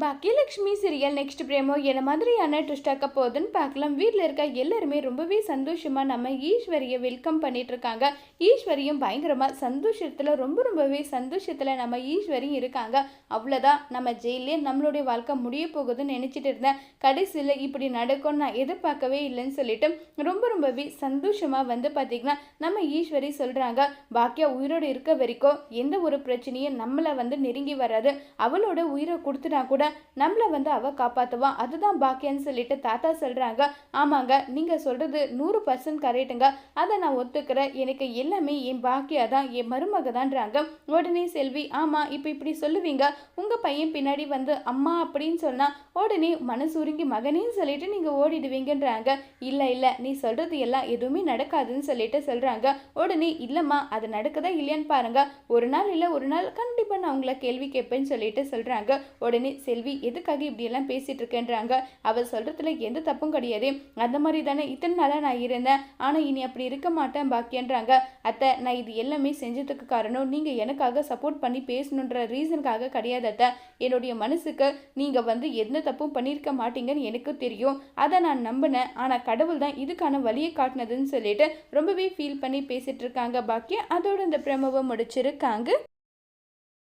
Bhagyalakshmi serial next பிரேமோ என்ன மாதிரியான ட்விஸ்டாக்க போகுதுன்னு பார்க்கலாம். வீட்டில் இருக்க எல்லாருமே ரொம்பவே சந்தோஷமாக நம்ம ஈஸ்வரியை வெல்கம் பண்ணிட்டு இருக்காங்க. ஈஸ்வரியும் பயங்கரமாக சந்தோஷத்தில் ரொம்ப ரொம்பவே சந்தோஷத்தில் நம்ம ஈஸ்வரியும் இருக்காங்க. அவ்வளோதான் நம்ம ஜெயிலே நம்மளுடைய வாழ்க்கை முடிய போகுதுன்னு நினச்சிட்டு இருந்தேன். கடைசியில் இப்படி நடக்கும் நான் எதிர்பார்க்கவே இல்லைன்னு சொல்லிட்டு ரொம்ப ரொம்பவே சந்தோஷமாக வந்து பார்த்திங்கன்னா நம்ம ஈஸ்வரி சொல்கிறாங்க பாக்கியா உயிரோடு இருக்க வரைக்கும் எந்த ஒரு பிரச்சனையும் நம்மளை வந்து நெருங்கி வராது. அவளோட உயிரை கொடுத்துனா கூட நம்மளை வந்து அவள் காப்பாற்றுவான் அதுதான் பாக்கியன்னு சொல்லிட்டு தாத்தா சொல்கிறாங்க ஆமாங்க நீங்கள் சொல்கிறது நூறு பர்சன்ட் கரெக்டுங்க அதை நான் ஒத்துக்கிறேன். எனக்கு எல்லாமே என் பாக்கியா தான் என் மருமக தான்றாங்க. உடனே செல்வி ஆமாம் இப்போ இப்படி சொல்லுவீங்க. உங்கள் பையன் பின்னாடி வந்து அம்மா அப்படின்னு சொன்னால் உடனே மனசு உருங்கி மகனேன்னு சொல்லிட்டு நீங்கள் ஓடிடுவீங்கன்றாங்க. இல்லை இல்லை நீ சொல்கிறது எல்லாம் எதுவுமே நடக்காதுன்னு சொல்லிட்டு சொல்கிறாங்க உடனே இல்லைம்மா அது நடக்குதா இல்லையான்னு பாருங்க. ஒரு நாள் இல்லை ஒரு நாள் கண்டிப்பாக நான் உங்களை கேள்வி கேட்பேன்னு சொல்லிட்டு சொல்கிறாங்க உடனே செல்வி எதுக்காக இப்படியெல்லாம் பேசிட்டு இருக்கேன்றாங்க அவள் சொல்கிறதுல எந்த தப்பும் கிடையாது. அந்த மாதிரி தானே இத்தனை நாளாக நான் இருந்தேன். ஆனால் இனி அப்படி இருக்க மாட்டேன் பாக்கியன்றாங்க. அத்தை நான் இது எல்லாமே செஞ்சதுக்கு காரணம் நீங்கள் எனக்காக சப்போர்ட் பண்ணி பேசணுன்ற ரீசனுக்காக கிடையாது அத்தை. என்னுடைய மனசுக்கு நீங்கள் வந்து எந்த தப்பும் பண்ணியிருக்க மாட்டீங்கன்னு எனக்கு தெரியும். அதை நான் நம்பினேன். ஆனால் கடவுள் தான் இதுக்கான வழியை காட்டினதுன்னு சொல்லிட்டு ரொம்பவே ஃபீல் பண்ணி பேசிட்டு இருக்காங்க பாக்கியம் அதோட இந்த பிரமவை முடிச்சிருக்காங்க.